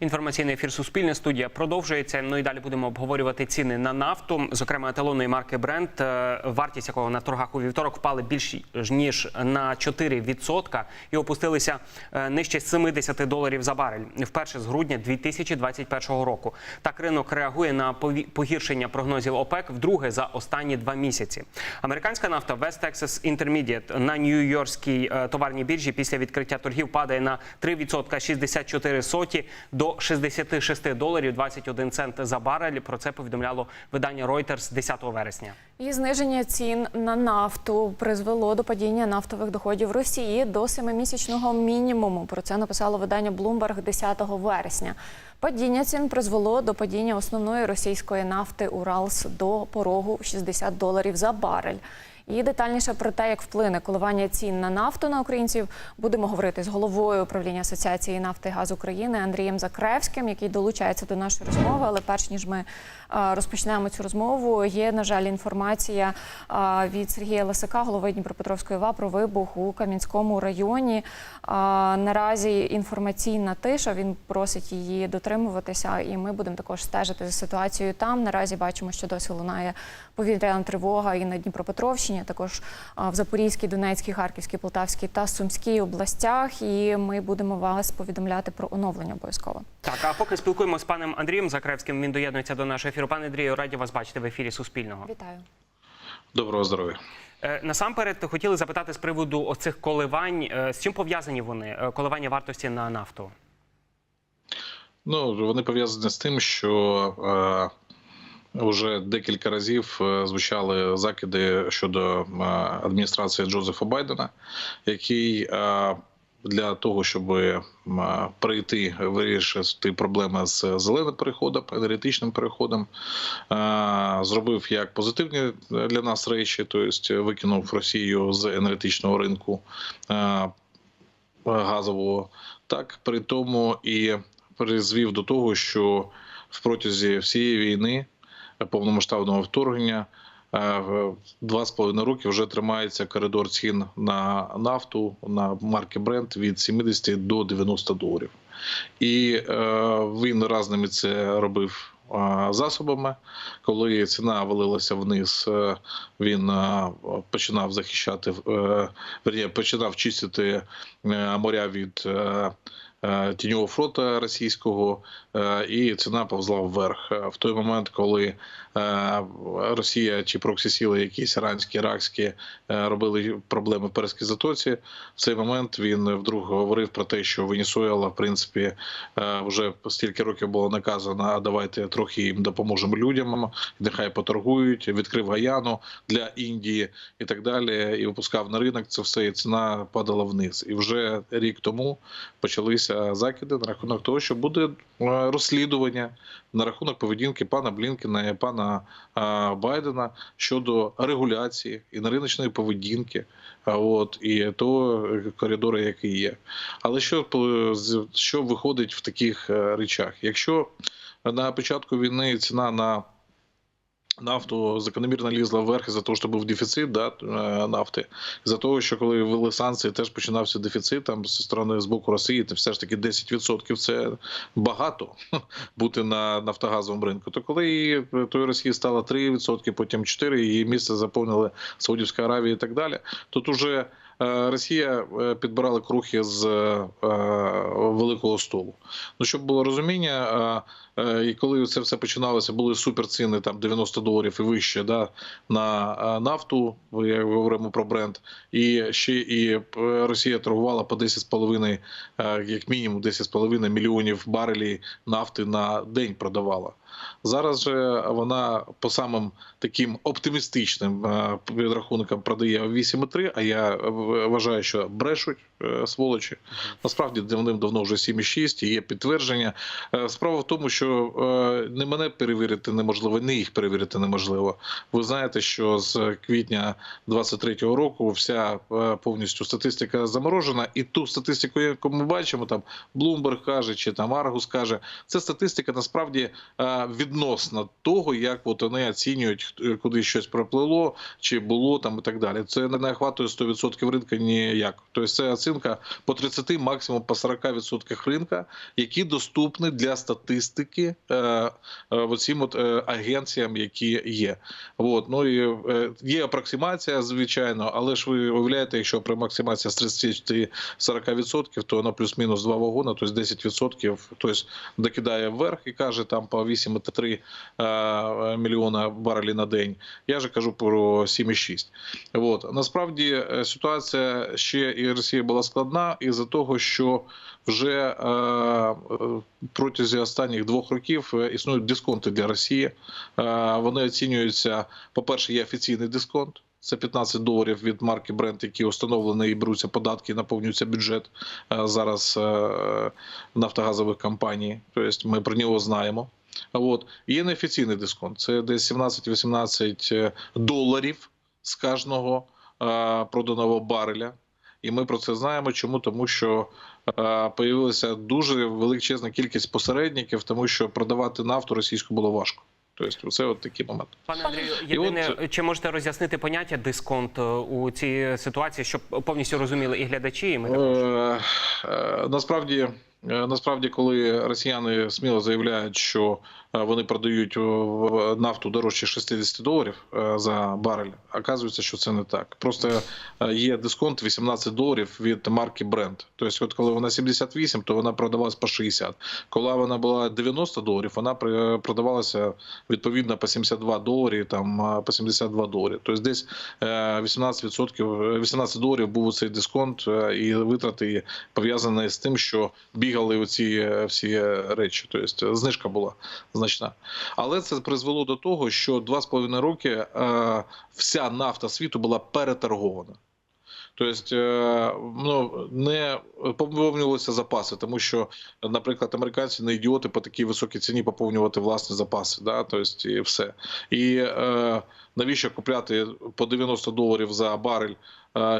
Інформаційний ефір Суспільне студія продовжується. Ну і далі будемо обговорювати ціни на нафту, зокрема еталонної марки Brent, е, вартість якого на торгах у вівторок впали більш ніж на 4% і опустилися е, нижче 70 доларів за барель вперше з грудня 2021 року. Так ринок реагує на погіршення прогнозів ОПЕК вдруге за останні два місяці. Американська нафта West Texas Intermediate на Нью-Йоркській е, товарній біржі після відкриття торгів падає на 3% 64 соті до 66 доларів 21 цент за барель. Про це повідомляло видання Reuters 10 вересня. І зниження цін на нафту призвело до падіння нафтових доходів Росії до семимісячного мінімуму. Про це написало видання Bloomberg 10 вересня. Падіння цін призвело до падіння основної російської нафти Уралс до порогу 60 доларів за барель. І детальніше про те, як вплине коливання цін на нафту на українців, будемо говорити з головою управління Асоціації нафти і газу України Андрієм Закревським, який долучається до нашої розмови. Але перш ніж ми розпочнемо цю розмову, є на жаль інформація від Сергія Лисака, голови Дніпропетровської ОВА, про вибух у Кам'янському районі. Наразі інформаційна тиша. Він просить її дотримуватися, і ми будемо також стежити за ситуацією там. Наразі бачимо, що досі лунає повітряна тривога і на Дніпропетровщині, також в Запорізькій, Донецькій, Харківській, Полтавській та Сумській областях. І ми будемо вас повідомляти про оновлення обов'язково. Так, а поки спілкуємося з паном Андрієм Закревським. Він доєднується до нашого ефіру. Пане Андрію, раді вас бачити в ефірі Суспільного. Вітаю. Доброго здоров'я. Е, Насамперед хотіли запитати з приводу оцих коливань. Е, З чим пов'язані вони? Е, Коливання вартості на нафту? Ну вони пов'язані з тим, що е, вже декілька разів е, звучали закиди щодо е, адміністрації Джозефа Байдена, який е, для того, щоб прийти вирішити проблеми з зеленим переходом, енергетичним переходом, зробив як позитивні для нас речі, тобто викинув Росію з енергетичного ринку. газового, так при тому і призвів до того, що в протязі всієї війни повномасштабного вторгнення е, два з половиною роки вже тримається коридор цін на нафту на марки Brent від 70 до 90 доларів. І е, він разними це робив е, засобами. Коли ціна валилася вниз, він починав захищати, починав чистити моря від тіньового флота російського, е, і ціна повзла вверх. Е, В той момент, коли е, Росія чи проксі-сіли якісь іранські, іракські е, робили проблеми в Перській затоці, в цей момент він вдруг говорив про те, що Венесуела, в принципі, е, вже стільки років було наказано, а давайте трохи їм допоможемо людям, нехай поторгують, відкрив Гаяну для Індії і так далі, і випускав на ринок це все, і ціна падала вниз. І вже рік тому почалися закиди на рахунок того, що буде е, розслідування на рахунок поведінки пана Блінкена і пана е, Байдена щодо регуляції і на риночної поведінки. От і того коридору, який є. Але що що виходить в таких е, речах? Якщо на початку війни ціна на нафту закономірно лізла вверх із-за того, що був дефіцит да, е, нафти, за того, що коли ввели санкції, теж починався дефіцит там зі сторони з боку Росії, то все ж таки 10% це багато бути на нафтогазовому ринку. То коли її, тої Росії стало 3%, потім 4%, її місце заповнили Саудівська Аравія і так далі, тут уже е, Росія е, підбирала крухи з е, великого столу. Ну щоб було розуміння, е, е, і коли це все починалося, були суперціни там 90 доларів і вище да, на е, нафту. Як говоримо про бренд, і ще і е, Росія торгувала по 10,5, е, як мінімум 10,5 мільйонів барелів нафти на день продавала. Зараз же вона по самим таким оптимістичним е, підрахункам продає 8,3, а я е, вважаю, що брешуть е, сволочі. Насправді давним-давно вже 7,6 і є підтвердження. Е, Справа в тому, що е, не мене перевірити неможливо, не їх перевірити неможливо. Ви знаєте, що з квітня 23-го року вся е, повністю статистика заморожена, і ту статистику, яку ми бачимо, там Bloomberg каже, чи там Argus каже, це статистика насправді е, відносно того, як от вони оцінюють, куди щось проплило, чи було там і так далі. Це не охватує 100% ринку ніяк. Тобто це оцінка по 30, максимум по 40% ринка, які доступні для статистики е, е, оцім от, е, агенціям, які є. От, ну і є апроксимація, звичайно, але ж ви уявляєте, якщо апроксимація з 30-40%, то вона плюс-мінус 2 вагона, тобто 10%, тобто докидає вверх і каже там по 8,3 е, мільйона барелів на день. Я же кажу про 7,6. От. Насправді е, ситуація ще і Росія була складна із-за того, що вже е, е, протягом останніх двох років е, існують дисконти для Росії. Е, вони оцінюються, по-перше, є офіційний дисконт. Це 15 доларів від марки Brent, які установлені і беруться податки, і наповнюється бюджет е, зараз е, нафтогазових компаній. Тобто ми про нього знаємо. От. Є неофіційний дисконт. Це десь 17-18 доларів з кожного е, проданого бареля. І ми про це знаємо. Чому? Тому що е, появилася дуже величезна кількість посередників, тому що продавати нафту російську було важко. Тобто, це от такий момент. Пане Андрію, єдине, от- чи можете роз'яснити поняття дисконт е, у цій ситуації, щоб повністю розуміли і глядачі, і ми? Е, е, Насправді, е, насправді, коли росіяни сміло заявляють, що е, вони продають е, нафту дорожче 60 доларів е, за барель, оказується, що це не так. Просто е, є дисконт 18 доларів від марки Brent. Тобто, от коли вона 78, то вона продавалась по 60. Коли вона була 90 доларів, вона продавалася відповідно по 72 доларі, там е, по 72 доларі. Тобто десь е, 18%, 18 доларів був цей дисконт е, і витрати пов'язані з тим, що бігали оці е, всі е, речі. Тобто знижка була значна. Але це призвело до того, що 2,5 роки вся нафта світу була переторгована. Тобто ну, не поповнювалися запаси, тому що, наприклад, американці не ідіоти по такій високій ціні поповнювати власні запаси. Да? Тобто, і все. І е, навіщо купляти по 90 доларів за барель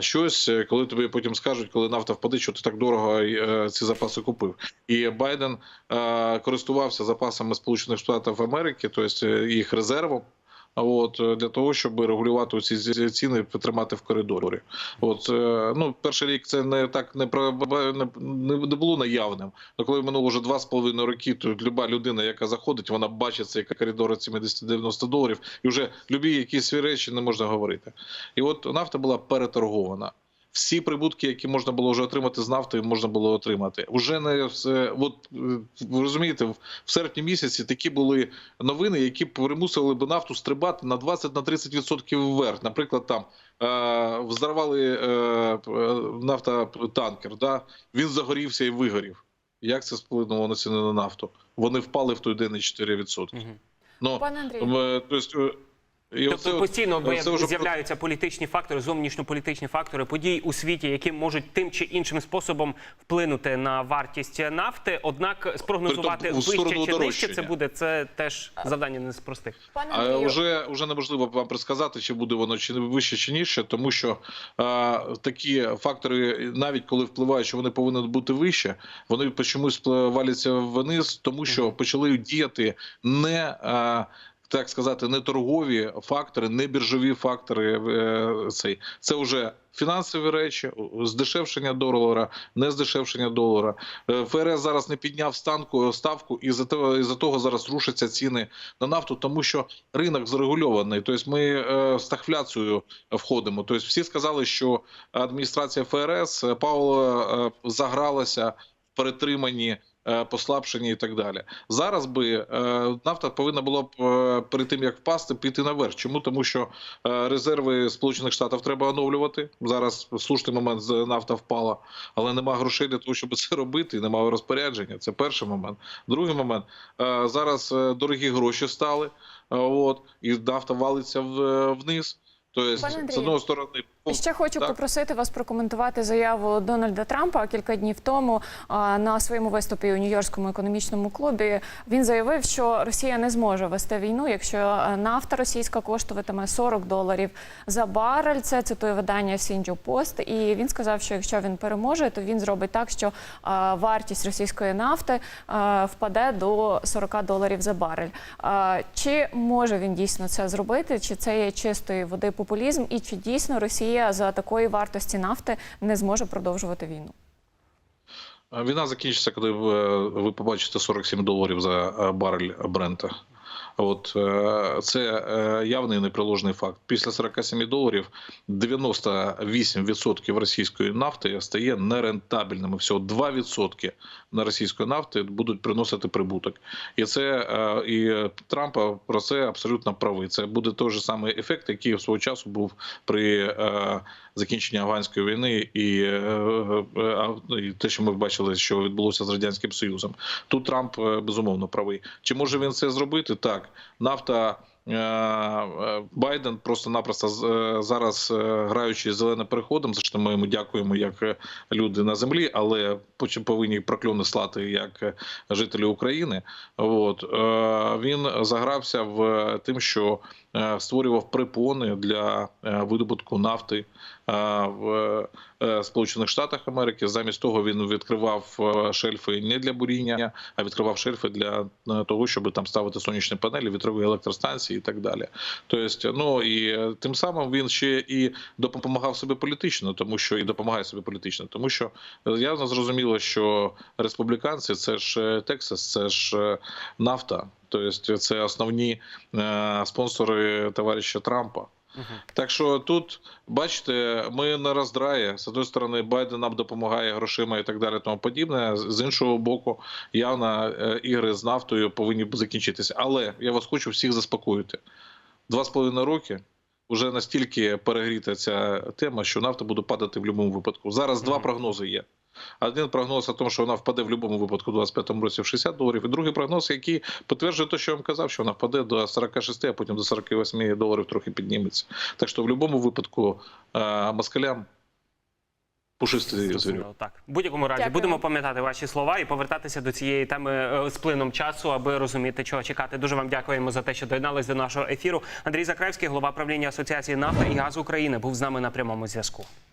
щось, е, коли тобі потім скажуть, коли нафта впаде, що ти так дорого е, ці запаси купив. І Байден е, користувався запасами Сполучених Штатів Америки, тобто їх резервом. От е, для того, щоб регулювати ці ціни, тримати в коридорі. От е, ну перший рік це не так не про не, не було наявним. Але коли минуло вже два з половиною роки, то люба людина, яка заходить, вона бачить цей коридор 70-90 доларів, і вже любі якісь речі не можна говорити. І от нафта була переторгована. Всі прибутки, які можна було вже отримати з нафти, можна було отримати. Уже не все. От е, ви розумієте, в серпні місяці такі були новини, які примусили би нафту стрибати на 20-30% вверх. Наприклад, там е, взорвали е, е, нафтотанкер, да? він загорівся і вигорів. Як це вплинуло на ціни на нафту? Вони впали в той день на 4%. Мгм. Ну, Пане Андрію. е, тобто, і Тобто от- постійно ви- це вже з'являються політичні фактори, зовнішньополітичні фактори подій у світі, які можуть тим чи іншим способом вплинути на вартість нафти. Однак спрогнозувати вище чи нижче це буде це теж завдання не з простих. Пане А вже, вже неможливо вам предсказати, чи буде воно чи вище, чи нижче, тому що а, такі фактори, навіть коли впливають, що вони повинні бути вище, вони чомусь валяться вниз, тому що почали діяти не. А, так сказати, не торгові фактори, не біржові фактори. е, Цей це вже фінансові речі, здешевшення долара, не здешевшення долара. Е, ФРС зараз не підняв станку ставку, і за того, і за того зараз рушаться ціни на нафту, тому що ринок зрегульований. Тобто ми е, в стагфляцію входимо. Тобто всі сказали, що адміністрація ФРС е, Павло е, загралася в е, і так далі. Зараз би е, нафта повинна була б е, перед тим як впасти, піти наверх. Чому? Тому що резерви Сполучених Штатів треба оновлювати. Зараз слушний момент нафта впала, але нема грошей для того, щоб це робити. Немає розпорядження. Це перший момент. Другий момент зараз дорогі гроші стали. От і нафта валиться вниз. Тобто, з одної сторони, ще хочу Так. попросити вас прокоментувати заяву Дональда Трампа кілька днів тому на своєму виступі у Нью-Йоркському економічному клубі. Він заявив, що Росія не зможе вести війну, якщо е, нафта російська коштуватиме 40 доларів за барель. Це цитує видання Сінджу Пост. І він сказав, що якщо він переможе, то він зробить так, що вартість російської нафти впаде до 40 доларів за барель. Чи може він дійсно це зробити? Чи це є чистої води популізм? І чи дійсно Росія за такої вартості нафти не зможе продовжувати війну? Е, Війна закінчиться, коли ви, ви побачите 47 доларів за е, барель Брента. От е, це е, явний неприложний факт. Після 47 доларів 98% російської нафти стає нерентабельними. Всього 2% на російської нафти будуть приносити прибуток. І це е, і Трампа про це абсолютно правий. Це буде той же самий ефект, який в свого часу був при е, закінченні афганської війни, і, е, е, і те, що ми бачили, що відбулося з радянським союзом. Тут Трамп е, безумовно правий. Чи може він це зробити? Так, нафта. Е, е, Байден просто-напросто е, зараз граючи зеленим переходом, за що ми йому дякуємо як люди на землі, але повинні прокльони слати як жителі України. От він загрався в тим, що створював препони для е, видобутку нафти е, в е, Сполучених Штатах Америки. Замість того він відкривав е, шельфи не для буріння, а відкривав шельфи для е, того, щоб там ставити сонячні панелі, вітрові електростанції і так далі. Тобто, ну і е, тим самим він ще і допомагав собі політично, тому що і допомагає собі політично, тому що е, явно зрозуміло, що республіканці це ж е, Тексас, це ж е, нафта. Тобто це основні е, спонсори товариша Трампа. Так що тут, бачите, ми на роздраї. З однієї сторони, Байден нам допомагає грошима і так далі, тому подібне. З іншого боку, явно е, ігри з нафтою повинні закінчитися. Але я вас хочу всіх заспокоїти. Два з половиною роки вже настільки перегріта ця тема, що нафта буде падати в будь-якому випадку. Зараз два прогнози є. Один прогноз о тому, що вона впаде в будь-якому випадку у 25-му році в 60 доларів, і другий прогноз, який підтверджує те, що я вам казав, що вона впаде до 46, а потім до 48 доларів трохи підніметься. Так що в будь-якому випадку е, москалям пушистий звірюк. Так, в будь-якому разі Дякую. будемо пам'ятати ваші слова і повертатися до цієї теми е, з плином часу, аби розуміти, чого чекати. Дуже вам дякуємо за те, що доєднались до нашого ефіру. Андрій Закраївський, голова правління Асоціації нафта і газу України, був з нами на прямому зв'язку.